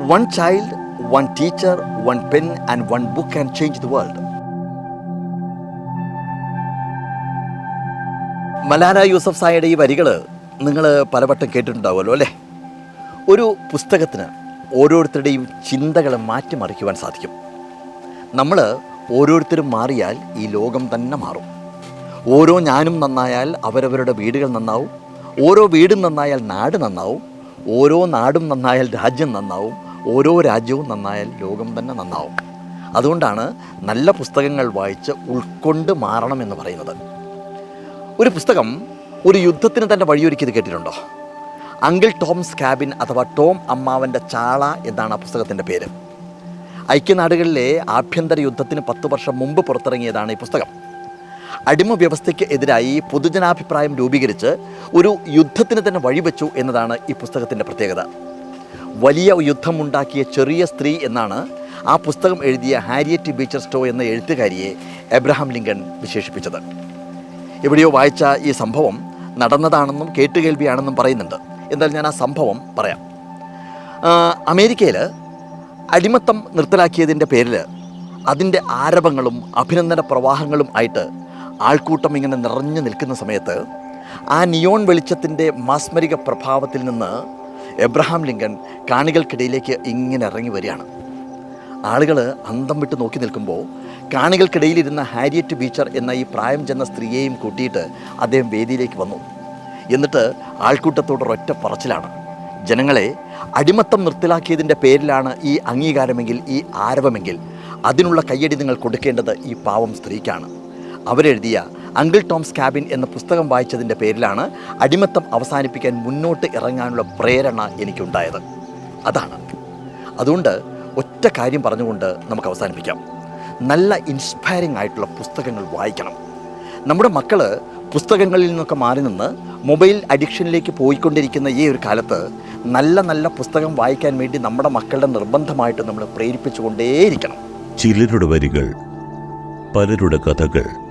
One child, one teacher, one pen, and one book can change the world. Malana Yusuf സായിയുടെ ഈ വരികൾ നിങ്ങൾ പലവട്ടം കേട്ടിട്ടുണ്ടാവുമല്ലോ അല്ലേ? ഒരു പുസ്തകത്തിന് ഓരോരുത്തരുടെയും ചിന്തകളെ മാറ്റിമറിക്കുവാൻ സാധിക്കും. നമ്മൾ ഓരോരുത്തരും മാറിയാൽ ഈ ലോകം തന്നെ മാറും. ഓരോ ഞാനും നന്നായാൽ അവരവരുടെ വീടുകൾ നന്നാവും. ഓരോ വീടും നന്നായാൽ നാട് നന്നാവും. ഓരോ നാടും നന്നായാൽ രാജ്യം നന്നാവും. ഓരോ രാജ്യവും നന്നായാൽ ലോകം തന്നെ നന്നാവും. അതുകൊണ്ടാണ് നല്ല പുസ്തകങ്ങൾ വായിച്ച് ഉൾക്കൊണ്ട് മാറണമെന്ന് പറയുന്നത്. ഒരു പുസ്തകം ഒരു യുദ്ധത്തിന് തന്നെ വഴിയൊരുക്കിയത് കേട്ടിട്ടുണ്ടോ? അങ്കിൾ ടോംസ് കാബിൻ അഥവാ ടോം അമ്മാവന്റെ ചാള എന്നാണ് ആ പുസ്തകത്തിന്റെ പേര്. ഐക്യനാടുകളിലെ ആഭ്യന്തര യുദ്ധത്തിന് പത്ത് വർഷം മുമ്പ് പുറത്തിറങ്ങിയതാണ് ഈ പുസ്തകം. അടിമ വ്യവസ്ഥയ്ക്ക് എതിരായി പൊതുജനാഭിപ്രായം രൂപീകരിച്ച് ഒരു യുദ്ധത്തിന് തന്നെ വഴിവെച്ചു എന്നതാണ് ഈ പുസ്തകത്തിന്റെ പ്രത്യേകത. വലിയ യുദ്ധമുണ്ടാക്കിയ ചെറിയ സ്ത്രീ എന്നാണ് ആ പുസ്തകം എഴുതിയ ഹാരിയറ്റ് ബീച്ചർ സ്റ്റോ എന്ന എഴുത്തുകാരിയെ എബ്രഹാം ലിങ്കൺ വിശേഷിപ്പിച്ചത്. എവിടെയോ വായിച്ച ഈ സംഭവം നടന്നതാണെന്നും കേട്ടുകേൾവിയാണെന്നും പറയുന്നുണ്ട്. എന്തായാലും ഞാൻ ആ സംഭവം പറയാം. അമേരിക്കയിൽ അടിമത്തം നിർത്തലാക്കിയതിന്റെ പേരിൽ അതിന്റെ ആരവങ്ങളും അഭിനന്ദന പ്രവാഹങ്ങളും ആയിട്ട് ആൾക്കൂട്ടം ഇങ്ങനെ നിറഞ്ഞു നിൽക്കുന്ന സമയത്ത് ആ നിയോൺ വെളിച്ചത്തിന്റെ മാസ്മരിക പ്രഭാവത്തിൽ നിന്ന് എബ്രഹാം ലിങ്കൺ കാണികൾക്കിടയിലേക്ക് ഇങ്ങനെ ഇറങ്ങി വരികയാണ്. ആളുകൾ അന്തം വിട്ട് നോക്കി നിൽക്കുമ്പോൾ കാണികൾക്കിടയിലിരുന്ന ഹാരിയറ്റ് ബീച്ചർ എന്ന ഈ പ്രായം ചെന്ന സ്ത്രീയെയും കൂട്ടിയിട്ട് അദ്ദേഹം വേദിയിലേക്ക് വന്നു. എന്നിട്ട് ആൾക്കൂട്ടത്തോട് ഒറ്റ പറച്ചിലാണ്. ജനങ്ങളെ അടിമത്തം നിർത്തലാക്കിയതിന്റെ പേരിലാണ് ഈ അംഗീകാരമെങ്കിൽ ഈ ആരവമെങ്കിൽ അതിനുള്ള കയ്യടി നിങ്ങൾ കൊടുക്കേണ്ടത് ഈ പാവം സ്ത്രീക്കാണ്. അവരെഴുതിയ അങ്കിൾ ടോംസ് ക്യാബിൻ എന്ന പുസ്തകം വായിച്ചതിന്റെ പേരിലാണ് അടിമത്തം അവസാനിപ്പിക്കാൻ മുന്നോട്ട് ഇറങ്ങാനുള്ള പ്രേരണ എനിക്കുണ്ടായത്. അതാണ്. അതുകൊണ്ട് ഒറ്റ കാര്യം പറഞ്ഞുകൊണ്ട് നമുക്ക് അവസാനിപ്പിക്കാം. നല്ല ഇൻസ്പയറിംഗ് ആയിട്ടുള്ള പുസ്തകങ്ങൾ വായിക്കണം. നമ്മുടെ മക്കൾ പുസ്തകങ്ങളിൽ നിന്നൊക്കെ മാറി നിന്ന് മൊബൈൽ അഡിക്ഷനിലേക്ക് പോയിക്കൊണ്ടിരിക്കുന്ന ഈ ഒരു കാലത്ത് നല്ല നല്ല പുസ്തകം വായിക്കാൻ വേണ്ടി നമ്മുടെ മക്കളുടെ നിർബന്ധമായിട്ട് നമ്മൾ പ്രേരിപ്പിച്ചുകൊണ്ടേയിരിക്കണം. ചിലരുടെ വരികൾ പലരുടെ കഥകൾ